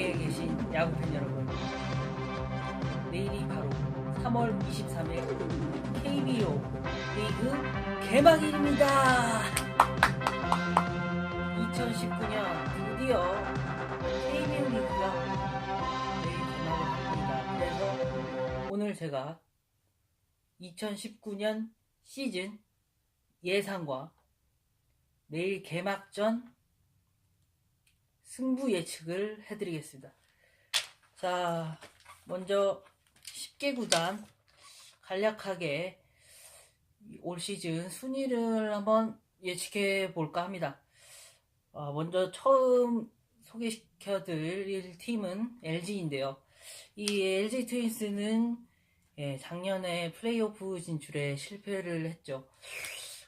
밖에 계신 야구팬 여러분 내일이 바로 3월 23일 KBO 리그 개막일입니다. 2019년 드디어 KBO 리그가 내일 개막을 합니다. 그래서 오늘 제가 2019년 시즌 예상과 내일 개막 전 승부 예측을 해드리겠습니다. 자, 먼저 10개 구단 간략하게 올 시즌 순위를 한번 예측해 볼까 합니다. 어, 먼저 처음 소개시켜 드릴 팀은 LG인데요. 이 LG 트윈스는 예, 작년에 플레이오프 진출에 실패를 했죠.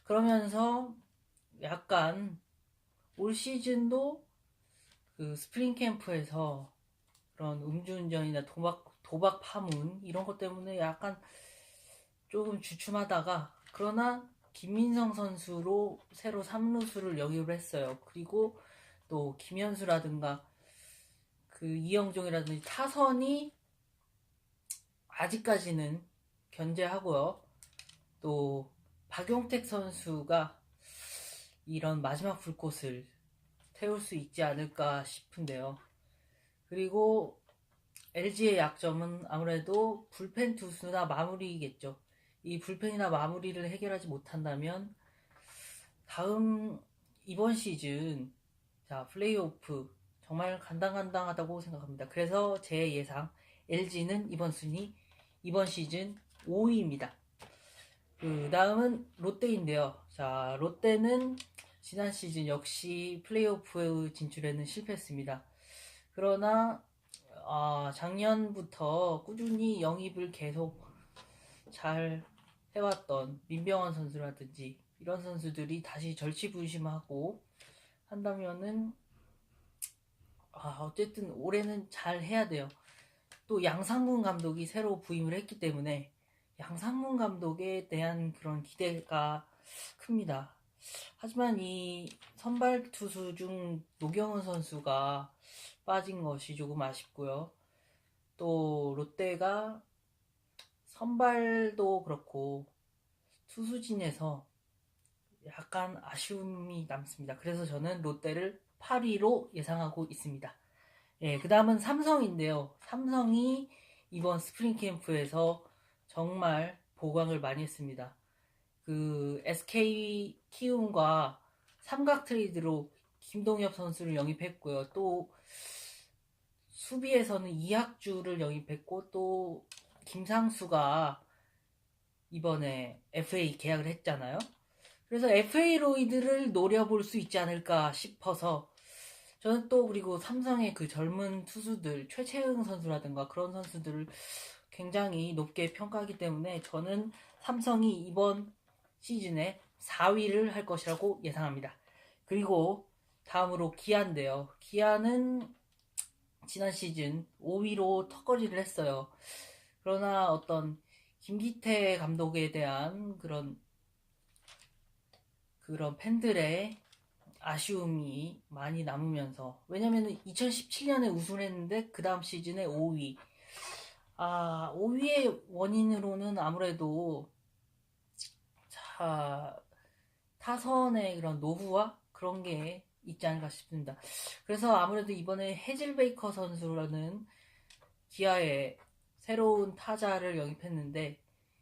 그러면서 약간 올 시즌도 그 스프링 캠프에서 그런 음주운전이나 도박, 도박 파문 이런 것 때문에 약간 조금 주춤하다가 그러나 김민성 선수로 새로 3루수를 영입을 했어요. 그리고 또 김현수라든가 그 이영종이라든지 타선이 아직까지는 견제하고요. 또 박용택 선수가 이런 마지막 불꽃을 태울 수 있지 않을까 싶은데요. 그리고 LG의 약점은 아무래도 불펜 투수나 마무리겠죠. 이 불펜이나 마무리를 해결하지 못한다면 다음 이번 시즌 자 플레이오프 정말 간당간당하다고 생각합니다. 그래서 제 예상 LG는 이번 순위 이번 시즌 5위입니다. 그 다음은 롯데인데요. 자 롯데는 지난 시즌 역시 플레이오프 진출에는 실패했습니다. 그러나 어, 작년부터 꾸준히 영입을 계속 잘 해왔던 민병헌 선수라든지 이런 선수들이 다시 절치부심하고 한다면은 아, 어쨌든 올해는 잘 해야 돼요. 또 양상문 감독이 새로 부임을 했기 때문에 양상문 감독에 대한 그런 기대가 큽니다. 하지만 이 선발 투수 중 노경은 선수가 빠진 것이 조금 아쉽고요. 또 롯데가 선발도 그렇고 투수진에서 약간 아쉬움이 남습니다. 그래서 저는 롯데를 8위로 예상하고 있습니다. 예, 그 다음은 삼성인데요. 삼성이 이번 스프링 캠프에서 정말 보강을 많이 했습니다. 그 SK 키움과 삼각 트레이드로 김동엽 선수를 영입했고요. 또 수비에서는 이학주를 영입했고 또 김상수가 이번에 FA 계약을 했잖아요. 그래서 FA 로이드를 노려볼 수 있지 않을까 싶어서 저는 또 그리고 삼성의 그 젊은 투수들 최채흥 선수라든가 그런 선수들을 굉장히 높게 평가하기 때문에 저는 삼성이 이번 시즌에 4위를 할 것이라고 예상합니다. 그리고 다음으로 기아인데요. 기아는 지난 시즌 5위로 턱걸이를 했어요. 그러나 어떤 김기태 감독에 대한 그런 그런 팬들의 아쉬움이 많이 남으면서 왜냐면 2017년에 우승을 했는데 그 다음 시즌에 5위 아 5위의 원인으로는 아무래도 자 타선의 그런 노후와 그런 게 있지 않을까 싶습니다. 그래서 아무래도 이번에 해질 베이커 선수라는 기아의 새로운 타자를 영입했는데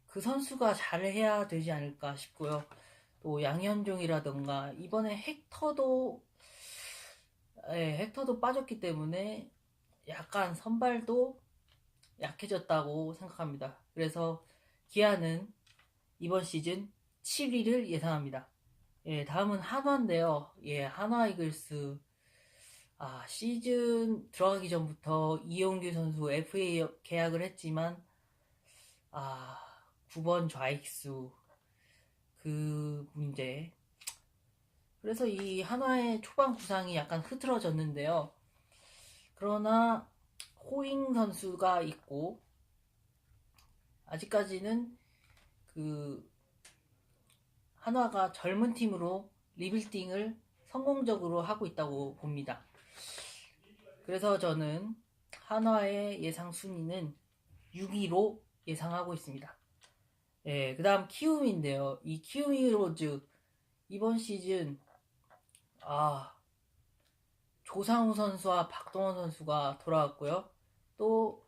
그 선수가 잘해야 되지 않을까 싶고요. 또 양현종이라던가 이번에 헥터도 예, 헥터도 빠졌기 때문에 약간 선발도 약해졌다고 생각합니다. 그래서 기아는 이번 시즌 7위를 예상합니다. 예, 다음은 한화인데요. 예, 한화 이글스 아, 시즌 들어가기 전부터 이용규 선수 FA 계약을 했지만 아, 9번 좌익수 그 문제. 그래서 이 한화의 초반 구상이 약간 흐트러졌는데요. 그러나 호잉 선수가 있고 아직까지는 그 한화가 젊은 팀으로 리빌딩을 성공적으로 하고 있다고 봅니다. 그래서 저는 한화의 예상 순위는 6위로 예상하고 있습니다. 예, 그 다음 키움인데요. 이 키움 히어로즈 이번 시즌 아 조상우 선수와 박동원 선수가 돌아왔고요. 또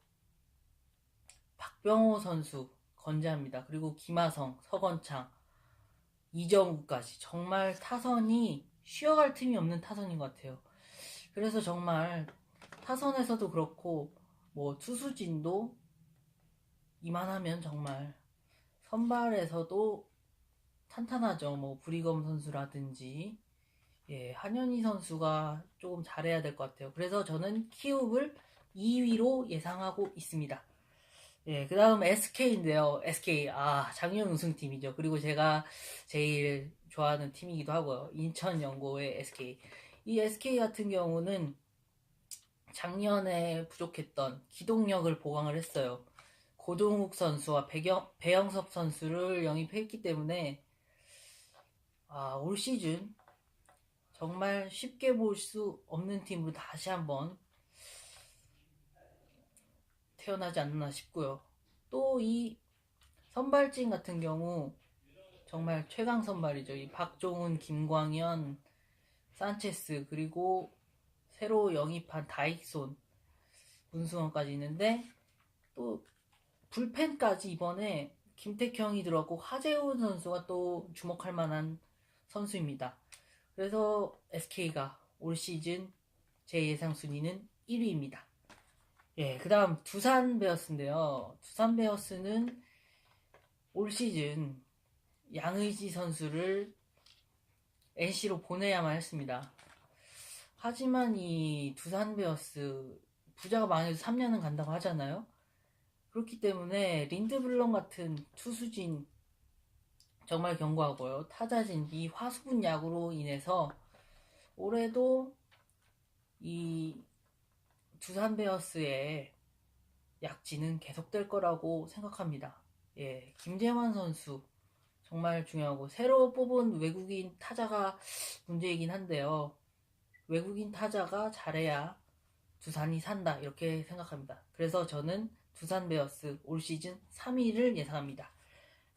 박병호 선수 건재합니다. 그리고 김하성, 서건창, 이정우까지 정말 타선이 쉬어갈 틈이 없는 타선인 것 같아요. 그래서 정말 타선에서도 그렇고 뭐 투수진도 이만하면 정말 선발에서도 탄탄하죠. 뭐 브리검 선수라든지 예, 한현희 선수가 조금 잘해야 될 것 같아요. 그래서 저는 키움을 2위로 예상하고 있습니다. 예, 그 다음 SK인데요. SK, 아, 작년 우승팀이죠. 그리고 제가 제일 좋아하는 팀이기도 하고요. 인천 연고의 SK. 이 SK 같은 경우는 작년에 부족했던 기동력을 보강을 했어요. 고종욱 선수와 배경, 배영섭 선수를 영입했기 때문에 아, 올 시즌 정말 쉽게 볼 수 없는 팀으로 다시 한번 태어나지 않나 싶고요. 또 이 선발진 같은 경우 정말 최강 선발이죠. 이 박종훈, 김광현, 산체스 그리고 새로 영입한 다익손, 문수원까지 있는데 또 불펜까지 이번에 김택형이 들어왔고 하재훈 선수가 또 주목할 만한 선수입니다. 그래서 SK가 올 시즌 제 예상 순위는 1위입니다. 예, 그 다음 두산 베어스인데요. 두산 베어스는 올 시즌 양의지 선수를 NC로 보내야만 했습니다. 하지만 이 두산 베어스 부자가 많아도 3년은 간다고 하잖아요. 그렇기 때문에 린드블럼 같은 투수진 정말 견고하고요. 타자진 이 화수분 야구로 인해서 올해도 이 두산 베어스의 약진은 계속될 거라고 생각합니다. 예, 김재환 선수 정말 중요하고 새로 뽑은 외국인 타자가 문제이긴 한데요. 외국인 타자가 잘해야 두산이 산다 이렇게 생각합니다. 그래서 저는 두산 베어스 올 시즌 3위를 예상합니다.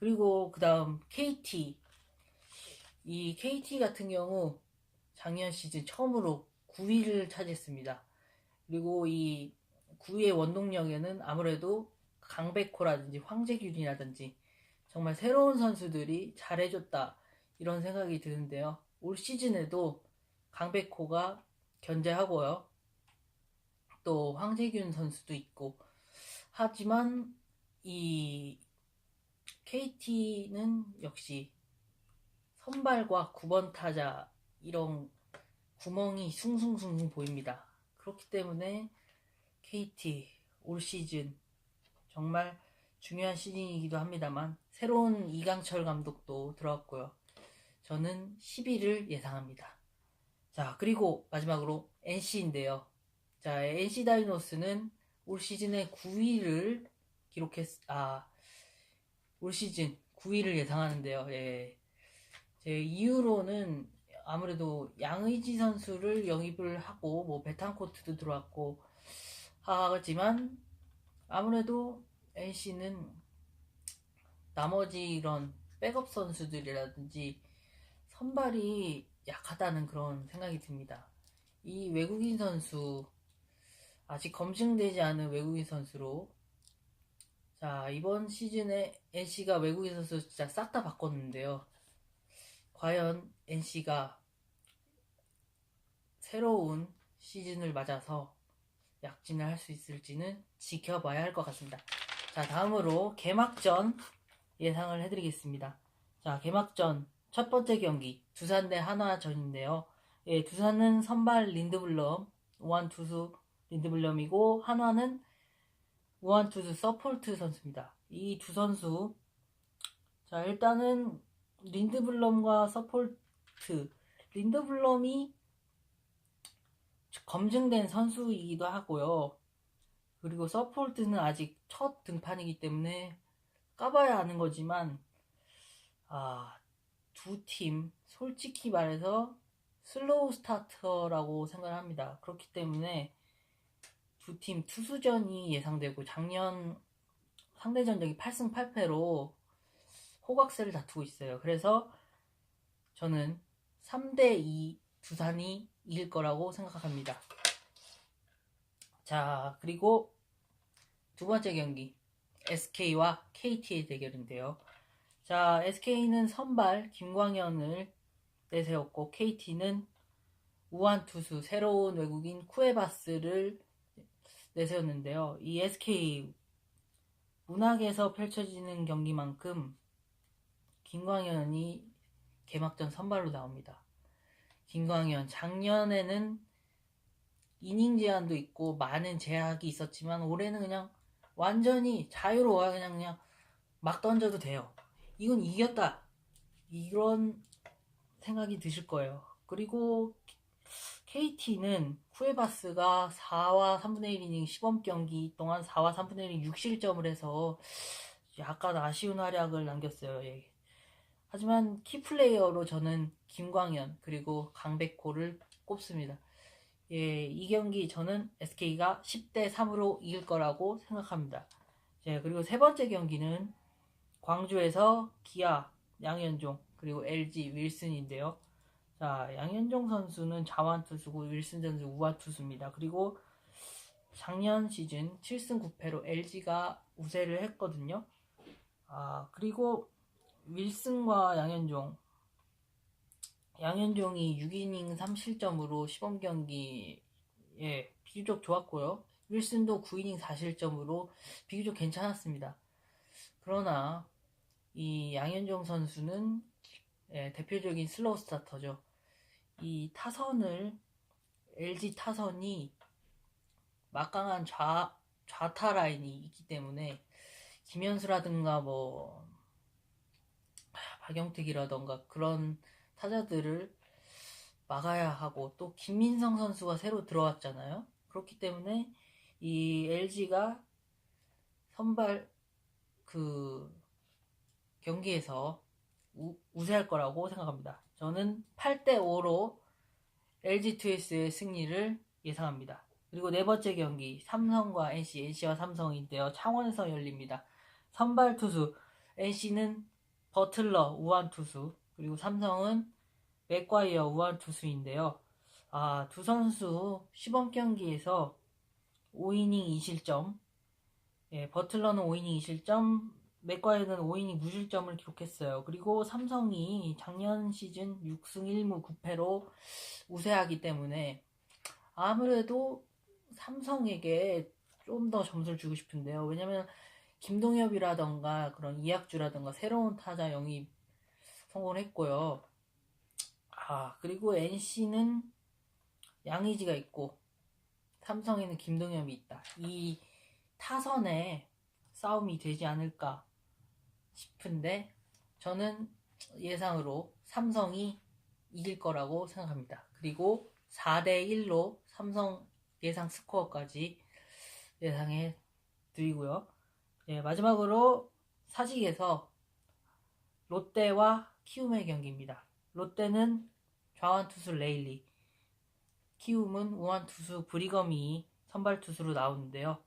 그리고 그 다음 KT 이 KT 같은 경우 작년 시즌 처음으로 9위를 차지했습니다. 그리고 이 9위의 원동력에는 아무래도 강백호라든지 황재균이라든지 정말 새로운 선수들이 잘해줬다 이런 생각이 드는데요. 올 시즌에도 강백호가 견제하고요. 또 황재균 선수도 있고 하지만 이 KT는 역시 선발과 9번 타자 이런 구멍이 숭숭숭숭 보입니다. 그렇기 때문에 KT 올 시즌 정말 중요한 시즌이기도 합니다만 새로운 이강철 감독도 들어왔고요. 저는 10위를 예상합니다. 자, 그리고 마지막으로 NC인데요. 자, NC 다이노스는 올 시즌에 9위를 기록했, 아, 올 시즌 9위를 예상하는데요. 예. 제 이유로는 아무래도 양의지 선수를 영입을 하고 뭐 베탄코트도 들어왔고 하지만 아무래도 NC는 나머지 이런 백업 선수들이라든지 선발이 약하다는 그런 생각이 듭니다. 이 외국인 선수 아직 검증되지 않은 외국인 선수로 자 이번 시즌에 NC가 외국인 선수 진짜 싹 다 바꿨는데요. 과연 NC가 새로운 시즌을 맞아서 약진을 할 수 있을지는 지켜봐야 할 것 같습니다. 자, 다음으로 개막전 예상을 해드리겠습니다. 자, 개막전 첫 번째 경기 두산 대 한화전인데요. 예, 두산은 선발 린드블럼, 우한 투수 린드블럼이고 한화는 우한 투수 서폴트 선수입니다. 이 두 선수 자, 일단은 린드블럼과 서폴트 린드블럼이 검증된 선수이기도 하고요. 그리고 서폴트는 아직 첫 등판이기 때문에 까봐야 아는 거지만 아, 두 팀 솔직히 말해서 슬로우 스타터라고 생각을 합니다. 그렇기 때문에 두 팀 투수전이 예상되고 작년 상대 전적이 8승 8패로 호각세를 다투고 있어요. 그래서 저는 3대2 두산이 이길 거라고 생각합니다. 자, 그리고 두 번째 경기 SK와 KT의 대결인데요. 자, SK는 선발 김광현을 내세웠고 KT는 우한 투수 새로운 외국인 쿠에바스를 내세웠는데요. 이 SK 문학에서 펼쳐지는 경기만큼 김광현이 개막전 선발로 나옵니다. 김광현 작년에는 이닝 제한도 있고 많은 제약이 있었지만 올해는 그냥 완전히 자유로워요. 그냥 그냥 막 던져도 돼요. 이건 이겼다. 이런 생각이 드실 거예요. 그리고 KT는 쿠에바스가 4와 3분의 1 이닝 시범 경기 동안 4와 3분의 1이닝 6실점을 해서 약간 아쉬운 활약을 남겼어요. 예. 하지만 키플레이어로 저는 김광현 그리고 강백호를 꼽습니다. 예, 이 경기 저는 SK가 10대 3으로 이길 거라고 생각합니다. 예, 그리고 세 번째 경기는 광주에서 기아 양현종 그리고 LG 윌슨인데요. 자, 양현종 선수는 자완 투수고 윌슨 선수 우완 투수입니다. 그리고 작년 시즌 7승 9패로 LG가 우세를 했거든요. 아, 그리고 윌슨과 양현종 양현종이 6이닝 3실점으로 시범 경기에 비교적 좋았고요. 윌슨도 9이닝 4실점으로 비교적 괜찮았습니다. 그러나 이 양현종 선수는 예, 대표적인 슬로우 스타터죠. 이 타선을 LG 타선이 막강한 좌 좌타 라인이 있기 때문에 김현수라든가 뭐 박영택이라던가 그런 타자들을 막아야 하고 또 김민성 선수가 새로 들어왔잖아요. 그렇기 때문에 이 LG가 선발 그 경기에서 우, 우세할 거라고 생각합니다. 저는 8대 5로 LG 트윈스의 승리를 예상합니다. 그리고 네 번째 경기 삼성과 NC, NC와 삼성인데요. 창원에서 열립니다. 선발 투수 NC는 버틀러 우한 투수 그리고 삼성은 맥과이어 우한 투수인데요. 아, 두 선수 시범 경기에서 5이닝 2실점 예, 버틀러는 5이닝 2실점 맥과이어는 5이닝 무실점을 기록했어요. 그리고 삼성이 작년 시즌 6승 1무 9패로 우세하기 때문에 아무래도 삼성에게 좀 더 점수를 주고 싶은데요. 왜냐면 김동엽이라던가 그런 이학주라던가 새로운 타자 영입 성공을 했고요. 아, 그리고 NC는 양의지가 있고 삼성에는 김동엽이 있다. 이 타선에 싸움이 되지 않을까 싶은데 저는 예상으로 삼성이 이길 거라고 생각합니다. 그리고 4대 1로 삼성 예상 스코어까지 예상해 드리고요. 예, 마지막으로 사직에서 롯데와 키움의 경기입니다. 롯데는 좌완 투수 레일리, 키움은 우완 투수 브리검이 선발 투수로 나오는데요.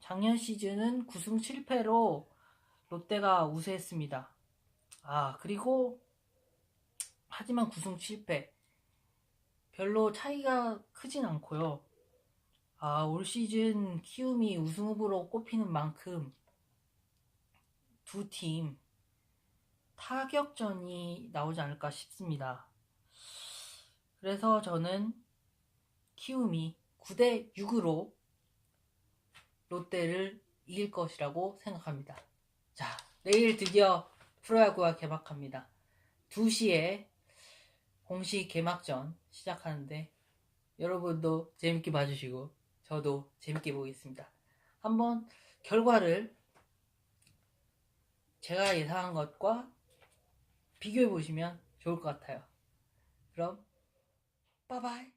작년 시즌은 9승 7패로 롯데가 우세했습니다. 아, 그리고 하지만 9승 7패 별로 차이가 크진 않고요. 아, 올 시즌 키움이 우승 후보로 꼽히는 만큼 두 팀 타격전이 나오지 않을까 싶습니다. 그래서 저는 키움이 9대 6으로 롯데를 이길 것이라고 생각합니다. 자, 내일 드디어 프로야구가 개막합니다. 2시에 공식 개막전 시작하는데 여러분도 재밌게 봐주시고 저도 재밌게 보겠습니다. 한번 결과를 제가 예상한 것과 비교해 보시면 좋을 것 같아요. 그럼 빠바이